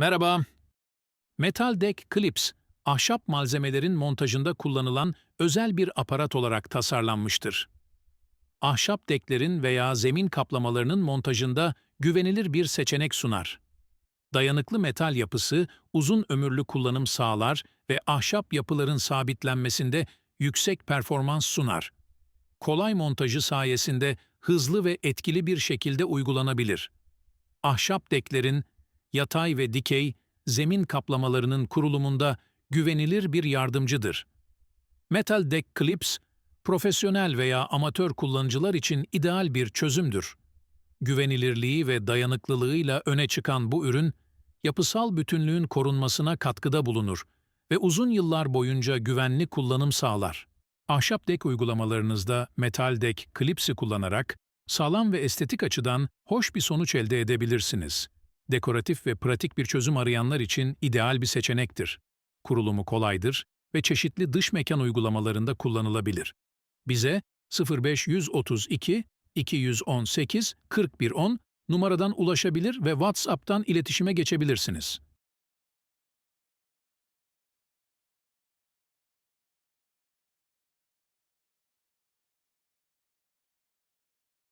Merhaba. Metal Deck Clips, ahşap malzemelerin montajında kullanılan özel bir aparat olarak tasarlanmıştır. Ahşap deklerin veya zemin kaplamalarının montajında güvenilir bir seçenek sunar. Dayanıklı metal yapısı uzun ömürlü kullanım sağlar ve ahşap yapıların sabitlenmesinde yüksek performans sunar. Kolay montajı sayesinde hızlı ve etkili bir şekilde uygulanabilir. Ahşap deklerin yatay ve dikey zemin kaplamalarının kurulumunda güvenilir bir yardımcıdır. Metal Deck Clips, profesyonel veya amatör kullanıcılar için ideal bir çözümdür. Güvenilirliği ve dayanıklılığıyla öne çıkan bu ürün, yapısal bütünlüğün korunmasına katkıda bulunur ve uzun yıllar boyunca güvenli kullanım sağlar. Ahşap dek uygulamalarınızda metal dek klipsi kullanarak sağlam ve estetik açıdan hoş bir sonuç elde edebilirsiniz. Dekoratif ve pratik bir çözüm arayanlar için ideal bir seçenektir. Kurulumu kolaydır ve çeşitli dış mekan uygulamalarında kullanılabilir. Bize 0532 218 4110 numaradan ulaşabilir ve WhatsApp'tan iletişime geçebilirsiniz.